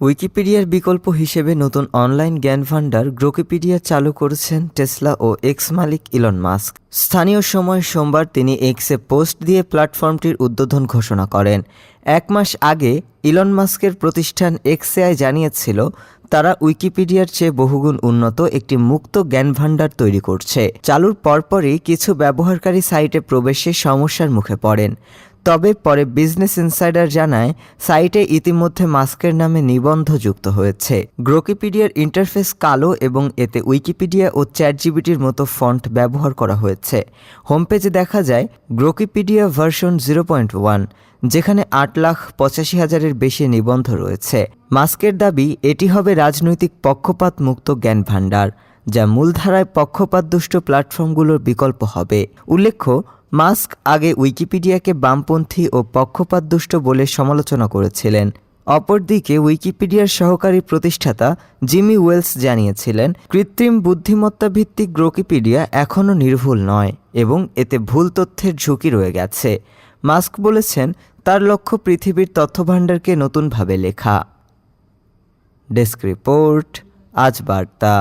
উইকিপিডিয়ার বিকল্প হিসেবে নতুন অনলাইন জ্ঞান ভান্ডার গ্রোকিপিডিয়া চালু করেছেন টেসলা ও এক্স মালিক ইলন মাস্ক। স্থানীয় সময় সোমবার তিনি এক্সে পোস্ট দিয়ে প্ল্যাটফর্মটির উদ্বোধন ঘোষণা করেন। এক মাস আগে ইলন মাস্কের প্রতিষ্ঠান এক্সএআই জানিয়েছিল, তারা উইকিপিডিয়ার চেয়ে বহুগুণ উন্নত একটি মুক্ত জ্ঞান ভান্ডার তৈরি করছে। চালুর পরপরই কিছু ব্যবহারকারী সাইটে প্রবেশে সমস্যার মুখে পড়েন। তবে পরে বিজনেস ইনসাইডার জানায়, সাইটে ইতিমধ্যে মাস্কের নামে নিবন্ধ যুক্ত হয়েছে। গ্রোকিপিডিয়ার ইন্টারফেস কালো এবং এতে উইকিপিডিয়া ও চ্যাটজিবিটির মতো ফন্ট ব্যবহার করা হয়েছে। হোম পেজে দেখা যায় Grokipedia version zero point one যেখানে আট লাখ পঁচাশি হাজারের বেশি নিবন্ধ রয়েছে। মাস্কের দাবি, এটি হবে রাজনৈতিক পক্ষপাত মুক্ত জ্ঞান ভাণ্ডার, যা মূলধারায় পক্ষপাতদুষ্ট প্ল্যাটফর্মগুলোর বিকল্প হবে। উল্লেখ্য মাস্ক আগে উইকিপিডিয়াকে বামপন্থী ও পক্ষপাতদুষ্ট বলে সমালোচনা করেছিলেন। অপরদিকে উইকিপিডিয়ার সহকারী প্রতিষ্ঠাতা জিমি ওয়েলস জানিয়েছিলেন, কৃত্রিম বুদ্ধিমত্তা ভিত্তিক গ্রোকিপিডিয়া এখনও নির্ভুল নয় এবং এতে ভুল তথ্যের ঝুঁকি রয়ে গেছে। মাস্ক বলেছেন, তার লক্ষ্য পৃথিবীর তথ্যভাণ্ডারকে নতুনভাবে লেখা। ডেস্ক রিপোর্ট, আজ বার্তা।